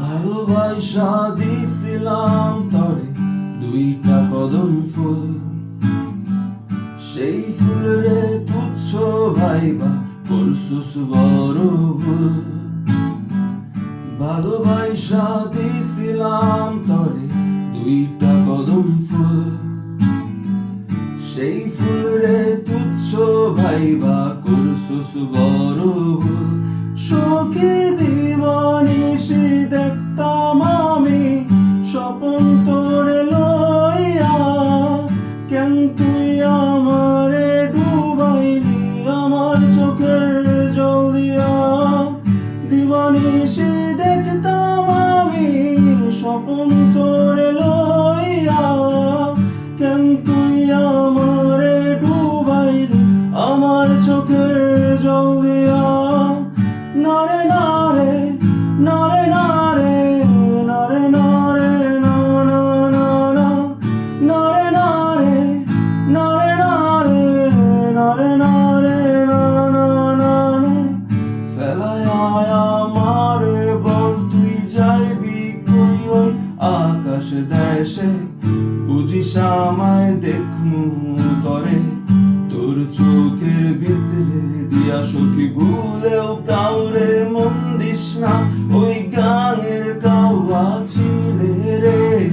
ভালোবাসা দিছিলাম তরে দুইটা কদম ফুল। সেই ফুলরে তুচ্ছ ভাইবা করছুস বড় ভুল। ভালোবাসা দিছিলাম তরে দুইটা কদম ফুল। সেই ফুলরে তুচ্ছ ভাইবা করছুস বড় স্বপন তোরে লইয়া কেন তুই আমারে ডুবাইলি? আমার চোখের জল দিয়া বুঝিস আমায় দেখমু তরে। তোর চোখের ভিতরে দিয়া সখী কাউরে মন দিস না। ওই গানের কাউয়া ছিলে রে।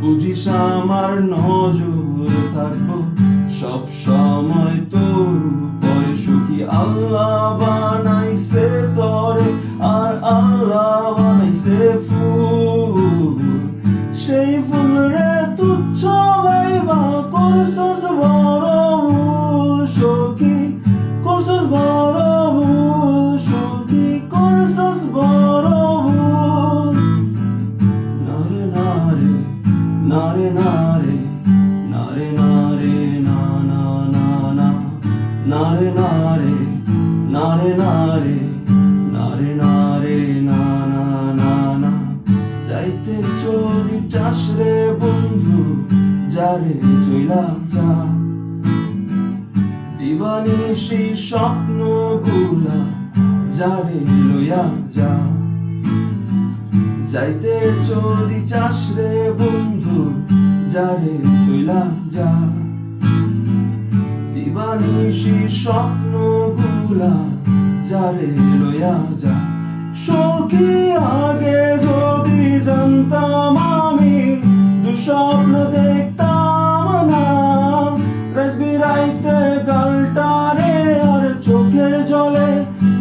বুঝিস আমার নজর থাকব সব সময় তোর উপরে। সুখী আল্লাহ বানাইছে তরে, আর আল্লাহ বানাইছে ফুল। নারে নারে নারে নারে, না না না না। নারে নারে নারে নারে নারে নারে, না না না না। যাইতে চলি চাষ রে বন্ধু, যারে চইলা যা দিবানিশি স্বপ্নগুলা যারে লইয়া যা। যাইতে চলি চাষ রে বন্ধু, যারে চইলা যা। দিবানিশি স্বপ্নগুলা যারে লইয়া যা। সখী আগে যদি জানতাম আমি, দুঃস্বপ্ন দেখতাম না। রাত বিরাইতে গালটারে আর চোখের জলে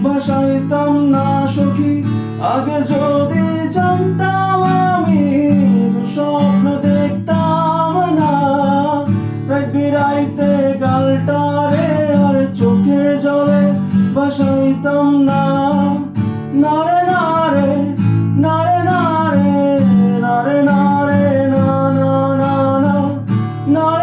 ভাসাইতাম না সখী, আগে যদি No.